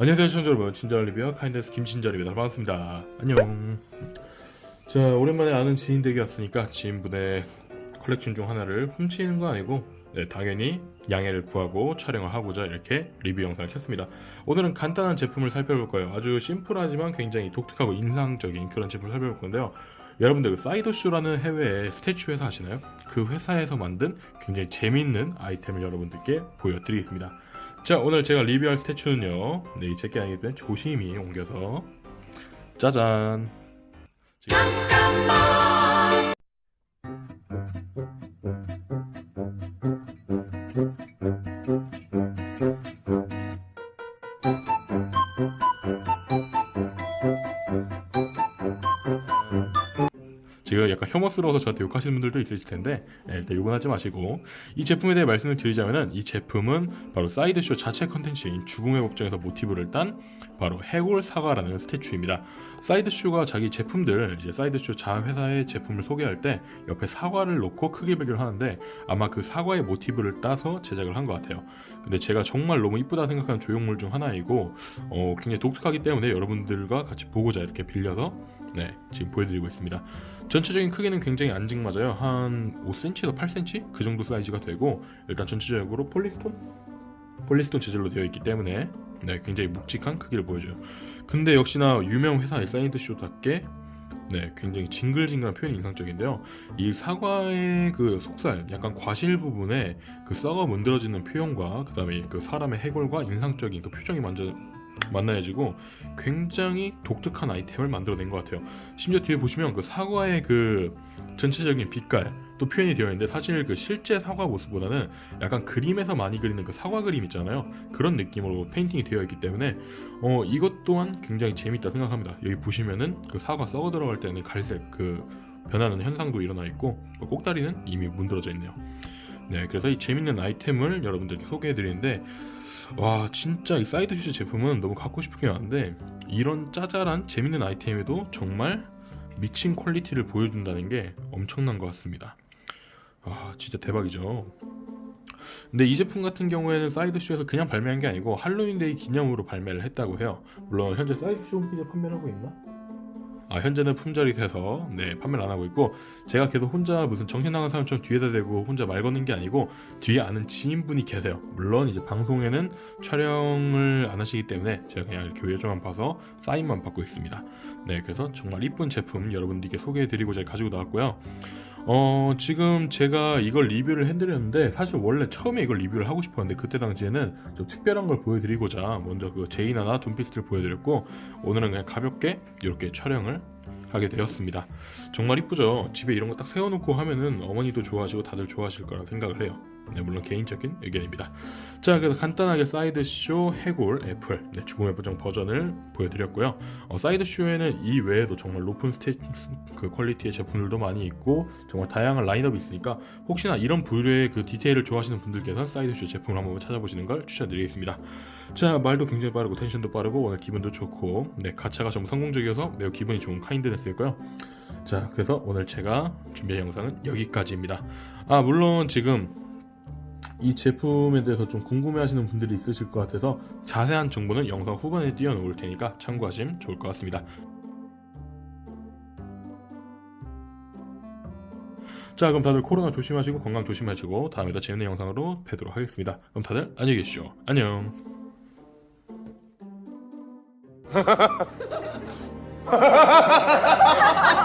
안녕하세요. 시청자 여러분. 리뷰어 카인데스 김친절입니다. 반갑습니다. 안녕. 자 오랜만에 아는 지인 댁에 왔으니까 지인분의 컬렉션 중 하나를 훔치는 거 아니고 네, 당연히 양해를 구하고 촬영을 하고자 이렇게 리뷰 영상을 켰습니다. 오늘은 간단한 제품을 살펴볼 거예요. 아주 심플하지만 굉장히 독특하고 인상적인 그런 제품을 살펴볼 건데요. 여러분들 그 사이더쇼라는 해외의 스태츄 회사 아시나요? 그 회사에서 만든 굉장히 재밌는 아이템을 여러분들께 보여드리겠습니다 자 오늘 제가 리뷰할 스태츄는요. 네, 이 제게 아니기 때문에 조심히 옮겨서. 짜잔. 지금 약간 혐오스러워서 저한테 욕하시는 분들도 있으실 텐데 네, 일단 욕은 하지 마시고 이 제품에 대해 말씀을 드리자면은 이 제품은 바로 사이드쇼 자체 컨텐츠인 죽음의 법정에서 모티브를 딴 바로 해골 사과라는 스태츄입니다. 사이드쇼가 자기 제품들 이제 사이드쇼 자 회사의 제품을 소개할 때 옆에 사과를 놓고 크게 비교를 하는데 아마 그 사과의 모티브를 따서 제작을 한 것 같아요. 근데 제가 정말 너무 이쁘다 생각하는 조형물 중 하나이고 어, 굉장히 독특하기 때문에 여러분들과 같이 보고자 이렇게 빌려서 네 지금 보여드리고 있습니다. 전체 적인 크기는 굉장히 안직맞아요. 한 5cm에서 8cm 그 정도 사이즈가 되고 일단 전체적으로 폴리스톤 폴리스톤 재질로 되어 있기 때문에 네 굉장히 묵직한 크기를 보여줘요. 근데 역시나 유명 회사의 사이드 쇼답게 네 굉장히 징글징글한 표현이 인상적인데요. 이 사과의 그 속살 약간 과실 부분에 그 썩어 문드러지는 표현과 그다음에 그 사람의 해골과 인상적인 그 표정이 먼저 만나야지고 굉장히 독특한 아이템을 만들어낸 것 같아요. 심지어 뒤에 보시면 그 사과의 그 전체적인 빛깔 또 표현이 되어 있는데 사실 그 실제 사과 모습보다는 약간 그림에서 많이 그리는 그 사과 그림 있잖아요. 그런 느낌으로 페인팅이 되어 있기 때문에 어 이것 또한 굉장히 재밌다 생각합니다. 여기 보시면은 그 사과 썩어 들어갈 때는 갈색 그 변하는 현상도 일어나 있고 그 꼭다리는 이미 문드러져 있네요. 네, 그래서 이 재밌는 아이템을 여러분들께 소개해 드리는데 와 진짜 이 사이드 슈즈 제품은 너무 갖고 싶긴 한데 이런 짜잘한 재밌는 아이템에도 정말 미친 퀄리티를 보여준다는 게 엄청난 것 같습니다. 아 진짜 대박이죠. 근데 이 제품 같은 경우에는 사이드쇼에서 그냥 발매한 게 아니고 할로윈데이 기념으로 발매를 했다고 해요. 물론 현재 사이드쇼 홈페이지에 판매를 하고 있나? 아 현재는 품절이 돼서 네 판매를 안 하고 있고 제가 계속 혼자 무슨 정신 나간 사람처럼 뒤에다 대고 혼자 말 거는 게 아니고 뒤에 아는 지인분이 계세요. 물론 이제 방송에는 촬영을 안 하시기 때문에 제가 그냥 이렇게 외조만 봐서 사인만 받고 있습니다. 네 그래서 정말 이쁜 제품 여러분들께 소개해드리고자 가지고 나왔고요. 어 지금 제가 이걸 리뷰를 해드렸는데 사실 원래 처음에 이걸 리뷰를 하고 싶었는데 그때 당시에는 좀 특별한 걸 보여드리고자 먼저 그 제이나나 둠피스트를 보여드렸고 오늘은 그냥 가볍게 이렇게 촬영을 하게 되었습니다. 정말 이쁘죠. 집에 이런 거 딱 세워놓고 하면은 어머니도 좋아하시고 다들 좋아하실 거라 생각을 해요. 네, 물론 개인적인 의견입니다. 자, 그래서 간단하게 사이드쇼 해골 애플 네, 죽음의 보정 버전을 보여드렸고요. 어, 사이드쇼에는 이 외에도 정말 높은 스테 그 퀄리티의 제품들도 많이 있고 정말 다양한 라인업이 있으니까 혹시나 이런 부류의 그 디테일을 좋아하시는 분들께서 사이드쇼 제품을 한번 찾아보시는 걸 추천드리겠습니다. 자, 말도 굉장히 빠르고 텐션도 빠르고 오늘 기분도 좋고 네, 가차가 전부 성공적이어서 매우 기분이 좋은 카인드네스였고요. 자, 그래서 오늘 제가 준비한 영상은 여기까지입니다. 아, 물론 지금 이 제품에 대해서 좀 궁금해하시는 분들이 있으실 것 같아서 자세한 정보는 영상 후반에 띄워놓을 테니까 참고하시면 좋을 것 같습니다. 자 그럼 다들 코로나 조심하시고 건강 조심하시고 다음에 더 재밌는 영상으로 뵙도록 하겠습니다. 그럼 다들 안녕히 계십시오. 안녕.